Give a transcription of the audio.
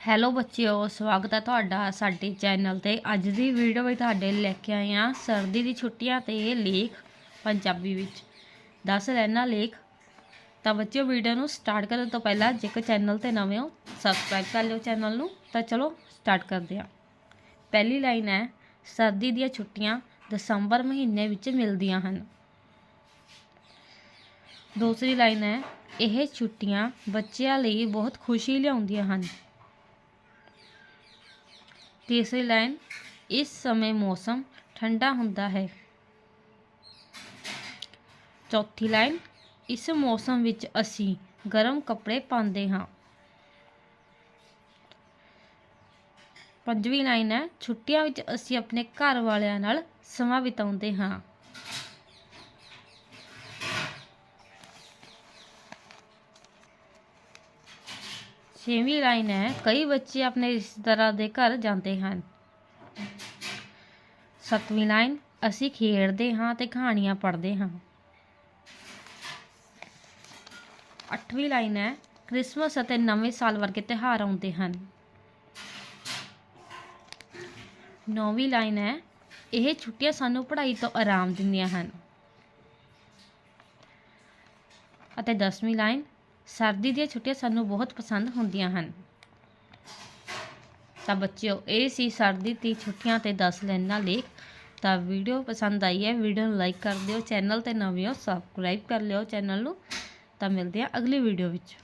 Hello ਬੱਚਿਓ, ਸਵਾਗਤ ਹੈ ਤੁਹਾਡਾ ਸਾਡੇ ਚੈਨਲ ਤੇ। ਅੱਜ ਦੀ ਵੀਡੀਓ ਵਿੱਚ ਤੁਹਾਡੇ ਲੈ ਕੇ ਆਏ ਹਾਂ ਸਰਦੀ ਦੀ ਛੁੱਟੀਆਂ ਤੇ ਲੇਖ ਪੰਜਾਬੀ ਵਿੱਚ। 10 ਰਹਿਣਾ ਲੇਖ। ਤਾਂ ਬੱਚਿਓ ਵੀਡੀਓ ਨੂੰ ਸਟਾਰਟ ਕਰਨ ਤੋਂ ਪਹਿਲਾਂ ਜੇਕਰ ਚੈਨਲ ਤੇ ਨਵੇਂ ਹੋ ਸਬਸਕ੍ਰਾਈਬ ਕਰ ਲਿਓ ਚੈਨਲ ਨੂੰ। ਤਾਂ ਚਲੋ ਸਟਾਰਟ ਕਰਦੇ ਹਾਂ ਪਹਿਲੀ ਲਾਈਨ ਹੈ, ਸਰਦੀ ਦੀਆਂ ਛੁੱਟੀਆਂ ਦਸੰਬਰ ਮਹੀਨੇ ਵਿੱਚ ਮਿਲਦੀਆਂ ਹਨ। ਦੂਸਰੀ ਲਾਈਨ ਹੈ, ਇਹ ਛੁੱਟੀਆਂ ਬੱਚਿਆਂ ਲਈ ਬਹੁਤ ਖੁਸ਼ੀ ਲਿਆਉਂਦੀਆਂ ਹਨ। ਤੀਸਰੀ ਲਾਈਨ, ਇਸ ਸਮੇਂ ਮੌਸਮ ਠੰਡਾ ਹੁੰਦਾ ਹੈ। ਚੌਥੀ ਲਾਈਨ, ਇਸ ਮੌਸਮ ਵਿੱਚ ਅਸੀਂ ਗਰਮ ਕੱਪੜੇ ਪਾਉਂਦੇ ਹਾਂ। ਪੰਜਵੀਂ ਲਾਈਨ ਹੈ, ਛੁੱਟੀਆਂ ਵਿੱਚ ਅਸੀਂ ਆਪਣੇ ਘਰ ਵਾਲਿਆਂ ਨਾਲ ਸਮਾਂ ਬਿਤਾਉਂਦੇ ਹਾਂ। ਛੇਵੀਂ ਲਾਈਨ ਹੈ, ਕਈ ਬੱਚੇ ਆਪਣੇ ਰਿਸ਼ਤੇਦਾਰਾਂ ਦੇ ਘਰ ਜਾਂਦੇ ਹਨ। ਸੱਤਵੀਂ ਲਾਈਨ, ਅਸੀਂ ਖੇਡਦੇ ਹਾਂ ਤੇ ਕਹਾਣੀਆਂ ਪੜ੍ਹਦੇ ਹਾਂ। ਅੱਠਵੀਂ ਲਾਈਨ ਹੈ, ਕ੍ਰਿਸਮਸ ਅਤੇ ਨਵੇਂ ਸਾਲ ਵਰਗੇ ਤਿਉਹਾਰ ਆਉਂਦੇ ਹਨ। ਨੌਵੀਂ ਲਾਈਨ ਹੈ, ਇਹ ਛੁੱਟੀਆਂ ਸਾਨੂੰ ਪੜ੍ਹਾਈ ਤੋਂ ਆਰਾਮ ਦਿੰਦੀਆਂ ਹਨ। ਅਤੇ 10ਵੀਂ ਲਾਈਨ ਸਰਦੀ ਦੀਆਂ ਛੁੱਟੀਆਂ ਸਾਨੂੰ ਬਹੁਤ ਪਸੰਦ ਹੁੰਦੀਆਂ ਹਨ। ਤਾਂ ਬੱਚਿਓ, ਇਹ ਸੀ ਸਰਦੀ ਦੀ ਛੁੱਟੀਆਂ ਤੇ 10 ਲਾਈਨਾਂ ਲੇਖ। ਤਾਂ ਵੀਡੀਓ ਪਸੰਦ ਆਈ ਹੈ, ਵੀਡੀਓ ਨੂੰ ਲਾਈਕ ਕਰ ਦਿਓ, ਚੈਨਲ ਤੇ ਨਵੇਂ ਹੋ, ਸਬਸਕ੍ਰਾਈਬ ਕਰ ਲਿਓ ਚੈਨਲ ਨੂੰ। ਤਾਂ ਮਿਲਦੇ ਹਾਂ ਅਗਲੀ ਵੀਡੀਓ ਵਿੱਚ।